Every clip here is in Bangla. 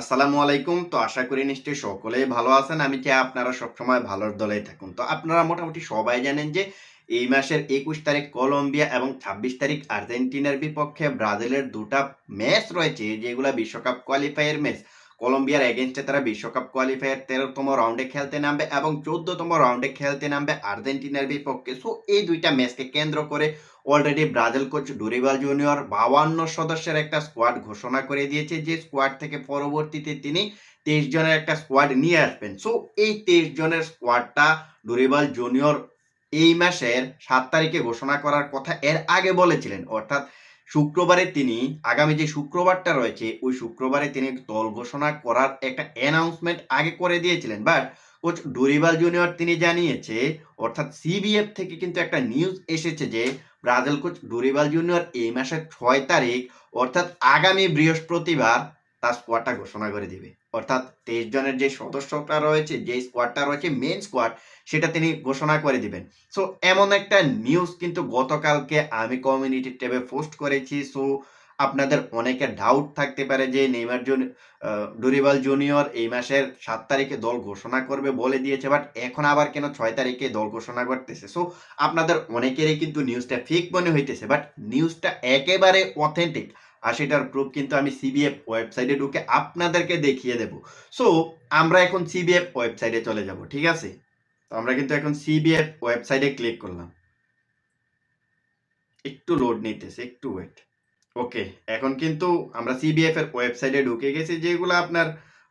আসসালামু আলাইকুম। তো আশা করি নিশ্চয়ই সকলেই ভালো আছেন। আমি চাই আপনারা সবসময় ভালোর দলেই থাকুন। তো আপনারা মোটামুটি সবাই জানেন যে এই মাসের একুশ তারিখ কলম্বিয়া এবং ছাব্বিশ তারিখ আর্জেন্টিনার বিপক্ষে ব্রাজিলের দুটা ম্যাচ রয়েছে, যেগুলো বিশ্বকাপ কোয়ালিফায়ার ম্যাচ। কলম্বিয়ার এগেনস্টে তারা বিশ্বকাপ কোয়ালিফায়ার তেরোতম রাউন্ডে খেলতে নামবে এবং চোদ্দতম রাউন্ডে খেলতে নামবে আর্জেন্টিনার বিপক্ষে। সো এই দুইটা ম্যাচকে কেন্দ্র করে already Brazil coach Dorival Junior বাউান্ন সদস্যের একটা স্কোয়াড ঘোষণা করে দিয়েছে যে স্কোয়াড থেকে পরবর্তীতে তিনি তেইশ জনের একটা স্কোয়াড নিয়ে আসবেন। সো এই তেইশ জনের স্কোয়াডটা ডুরিবাল জুনিয়র এই মাসের সাত তারিখে ঘোষণা করার কথা এর আগে বলেছিলেন। অর্থাৎ শুক্রবারে তিনি আগামী যে শুক্রবারটা রয়েছে, ওই শুক্রবারে তিনি দল ঘোষণা করার একটা অ্যানাউন্সমেন্ট আগে করে দিয়েছিলেন। বাট কোচ ডুরিবাল জুনিয়র তিনি জানিয়েছে, অর্থাৎ সিবিএফ থেকে কিন্তু একটা নিউজ এসেছে যে, ব্রাজিল কোচ ডুরিবাল জুনিয়র এই মাসের ছয় তারিখ, অর্থাৎ আগামী বৃহস্পতিবার তার স্কোয়াডটা ঘোষণা করে দিবে। অর্থাৎ তেইশ জনের যে সদস্যটা রয়েছে যে স্কোয়াডটা রয়েছে মেন স্কোয়াড সেটা তিনি ঘোষণা করে দিবেন। সো এমন একটা নিউজ কিন্তু গতকালকে আমি কমিউনিটি ট্যাবে পোস্ট করেছি। সো আপনাদের অনেকের ডাউট থাকতে পারে যে নেইমার জুন ডুরিবাল জুনিয়র এই মাসের সাত তারিখে দল ঘোষণা করবে বলে দিয়েছে বাট এখন আবার কেন ছয় তারিখে দল ঘোষণা করতেছে? সো আপনাদের অনেকেরই কিন্তু নিউজটা ফেক মনে হইতেছে বাট নিউজটা একেবারে অথেন্টিক আর সেটার প্রুফ কিন্তু আমি সিবিএফ ওয়েবসাইটে ঢুকে আপনাদেরকে দেখিয়ে দেব। সো আমরা এখন সিবিএফ ওয়েবসাইটে চলে যাব, ঠিক আছে? তো আমরা কিন্তু এখন সিবিএফ ওয়েবসাইটে ক্লিক করলাম। একটু লোড নিতেছে, একটু ওয়েট ওকে এখন কিন্তু আমরা সিবিএফ এর ওয়েবসাইটে ঢুকে গেছি, যেগুলো আপনার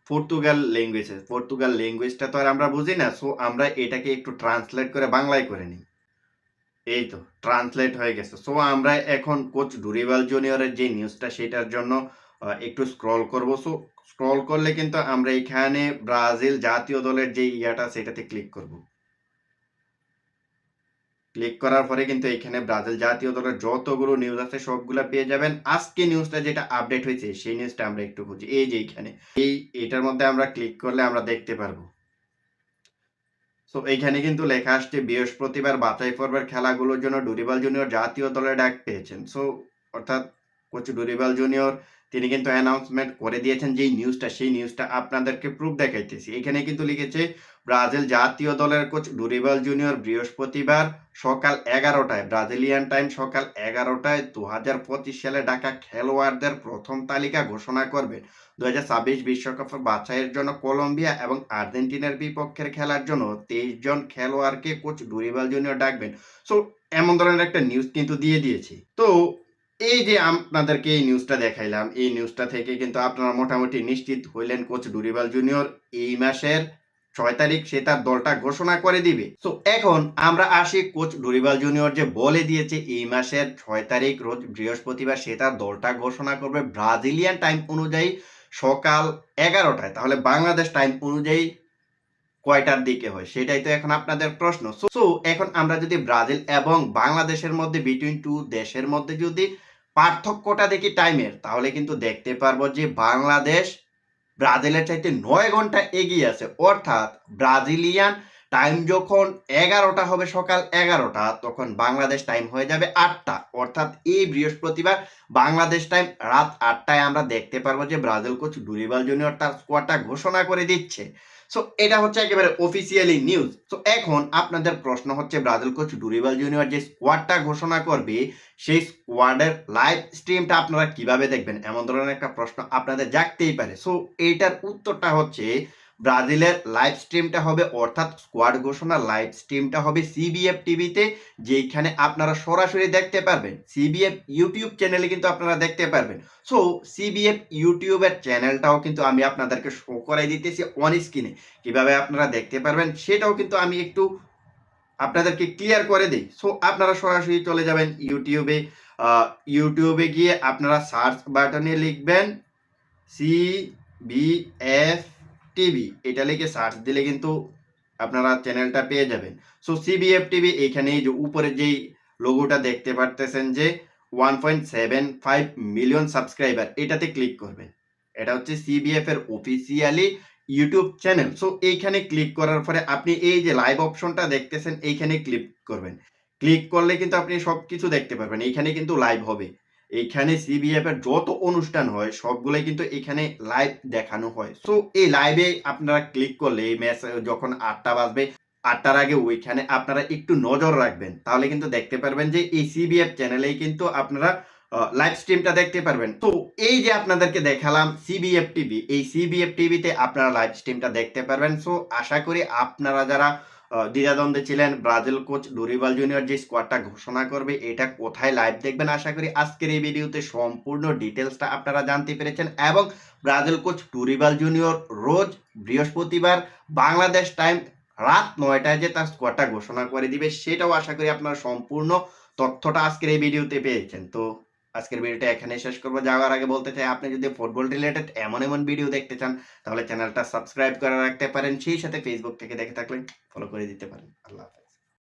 পর্তুগাল ল্যাঙ্গুয়েজ পর্তুগাল ল্যাঙ্গুয়েজটা তো আর আমরা বুঝি না সো আমরা এটাকে একটু ট্রান্সলেট করে বাংলায় করে নিই। এই তো ট্রান্সলেট হয়ে গেছে। সো আমরা এখন কোচ ডুরিবাল জুনিয়রের যে নিউজটা সেটার জন্য একটু স্ক্রল করব। সো স্ক্রল করলে কিন্তু আমরা এখানে ব্রাজিল জাতীয় দলের যে ইয়াটা, সেটাতে ক্লিক করব। ক্লিক করার পরে কিন্তু এখানে ব্রাজিল জাতীয় দলের যতগুলো নিউজ আছে, সবগুলো পেয়ে যাবেন। আজকে নিউজটা যেটা আপডেট হয়েছে, সেই নিউজটা আমরা একটু খুঁজি এই যে এখানে, এই এটার মধ্যে আমরা ক্লিক করলে আমরা দেখতে পারব। সো এইখানে কিন্তু লেখা আসছে, বৃহস্পতিবার বাছাই পর্বের খেলাগুলোর জন্য ডুরিবাল জুনিয়র জাতীয় দলে ডাক পেয়েছেন। সো অর্থাৎ কোচ ডুরিবাল জুনিয়র, তিনি কিন্তু অ্যানাউন্সমেন্ট করে দিয়েছেন যেই নিউজটা সেই নিউজটা আপনাদেরকে প্রুফ দেখাইতেছি। এখানে কিন্তু লিখেছে ব্রাজিল জাতীয় দলের কোচ ডুরিবাল জুনিয়র বৃহস্পতিবার সকাল এগারোটায়, ব্রাজিলিয়ান টাইম সকাল এগারোটায় দু হাজার পঁচিশ সালে ডাকা খেলোয়াড়দের প্রথম তালিকা ঘোষণা করবেন দু হাজার ছাব্বিশ বিশ্বকাপের বাছাইয়ের জন্য কলম্বিয়া এবং আর্জেন্টিনার বিপক্ষের খেলার জন্য তেইশ জন খেলোয়াড়কে কোচ ডুরিবাল জুনিয়র ডাকবেন। সো, এমন ধরনের একটা নিউজ কিন্তু দিয়ে দিয়েছি। তো, এই যে আপনাদেরকে এই নিউজটা দেখাইলাম, এই নিউজটা থেকে কিন্তু আপনারা মোটামুটি নিশ্চিত হইলেন কোচ ডুরিবাল জুনিয়র এই মাসের ছয় তারিখ সে তার দলটা ঘোষণা করে দিবে। তো এখন আমরা আসি কোচ ডুরিবাল জুনিয়র যে বলে দিয়েছে, এই মাসের ছয় তারিখ রোজ বৃহস্পতিবার সে তার দলটা ঘোষণা করবে ব্রাজিলিয়ান টাইম অনুযায়ী সকাল এগারোটায়। তাহলে বাংলাদেশ টাইম অনুযায়ী কয়টার দিকে হয়? সেটাই তো এখন আপনাদের প্রশ্ন। সো এখন আমরা যদি ব্রাজিল এবং বাংলাদেশের মধ্যে বিটুইন টু দেশের মধ্যে যদি পার্থক্যটা দেখি টাইমের তাহলে কিন্তু দেখতে পারব যে বাংলাদেশ ব্রাজিলের চাইতে নয় ঘণ্টা এগিয়ে আছে। অর্থাৎ ব্রাজিলিয়ান টাইম যখন এগারোটা হবে সকাল এগারোটা, তখন বাংলাদেশ টাইম হয়ে যাবে আটটা। অর্থাৎ এই বৃহস্পতিবার বাংলাদেশ টাইম রাত আটটায় আমরা দেখতে পারব যে ব্রাজিল কোচ ডুরিবাল জুনিয়র তার স্কোয়াডটা ঘোষণা করে দিচ্ছে। সো এটা হচ্ছে একেবারে অফিসিয়ালি নিউজ সো এখন আপনাদের প্রশ্ন হচ্ছে, ব্রাজিল কোচ ডুরিবাল জুনিয়র যে স্কোয়াডটা ঘোষণা করবে, সেই স্কোয়াডের লাইভ স্ট্রিমটা আপনারা কীভাবে দেখবেন? এমন ধরনের একটা প্রশ্ন আপনাদের জাগতেই পারে। সো এইটার উত্তরটা হচ্ছে ব্রাজিলের লাইভ স্ট্রিমটা হবে, অর্থাৎ স্কোয়াড ঘোষণা লাইভ স্ট্রিমটা হবে সিবিএফ টিভিতে যেখানে আপনারা সরাসরি দেখতে পারবেন। সিবিএফ ইউটিউব চ্যানেলে কিন্তু আপনারা দেখতে পারবেন। সো সিবিএফ ইউটিউবের চ্যানেলটাও কিন্তু আমি আপনাদেরকে শো করাই দিতেছি অন স্ক্রিনে কীভাবে আপনারা দেখতে পারবেন, সেটাও কিন্তু আমি একটু আপনাদেরকে ক্লিয়ার করে দিই। সো আপনারা সরাসরি চলে যাবেন ইউটিউবে ইউটিউবে গিয়ে আপনারা সার্চ বাটনে লিখবেন সি বি এফ টিভি এটা লিখে সার্চ দিলে কিন্তু আপনারা চ্যানেলটা পেয়ে যাবেন। সো সিবিএফ টিভি এখানে যে উপরে যেই লোগোটা দেখতে পারতেছেন যে one point seven five million subscriber এটাতে ক্লিক করবেন। এটা হচ্ছে সিবিএফ এর অফিসিয়ালি ইউটিউব চ্যানেল সো এইখানে ক্লিক করার পরে আপনি এই যে লাইভ অপশনটা দেখতেছেন, এইখানে ক্লিক করবেন। ক্লিক করলে কিন্তু আপনি সব কিছু দেখতে পারবেন। এইখানে কিন্তু লাইভ হবে। এইখানে সিবিএফ এর যত অনুষ্ঠান হয়, সবগুলোই কিন্তু এখানে লাইভ দেখানো হয়। সো এই লাইভে আপনারা ক্লিক করলে, এই ম্যাচ যখন আটটা বাজবে, আটটার আগে ওইখানে আপনারা একটু নজর রাখবেন। তাহলে কিন্তু দেখতে পারবেন যে এই সিবিএফ চ্যানেলেই কিন্তু আপনারা লাইভ স্ট্রিমটা দেখতে পারবেন। তো এই যে আপনাদেরকে দেখালাম সিবিএফ টিভি এই সিবিএফ টিভিতে আপনারা লাইভ স্ট্রিমটা দেখতে পারবেন। সো আশা করি আপনারা যারা দ্বিধাদ্বন্দ্বে ছিলেন ব্রাজিল কোচ ডুরিবাল জুনিয়র যে স্কোয়াডটা ঘোষণা করবে, এটা কোথায় লাইভ দেখবেন আশা করি আজকের এই ভিডিওতে সম্পূর্ণ ডিটেলসটা আপনারা জানতে পেরেছেন এবং ব্রাজিল কোচ ডুরিবাল জুনিয়র রোজ বৃহস্পতিবার বাংলাদেশ টাইম রাত নয়টায় যে তার স্কোয়াডটা ঘোষণা করে দিবে, সেটাও আশা করি আপনারা সম্পূর্ণ তথ্যটা আজকের এই ভিডিওতে পেয়েছেন। তো আজকের ভিডিওটা এখানে শেষ করব। যাওয়ার আগে বলতে চাই, আপনি যদি ফুটবল রিলেটেড এমন এমন ভিডিও দেখতে চান, তাহলে চ্যানেলটা সাবস্ক্রাইব করে রাখতে পারেন। সেই সাথে ফেসবুক থেকে দেখে থাকলে ফলো করে দিতে পারেন। আল্লাহ হাফেজ।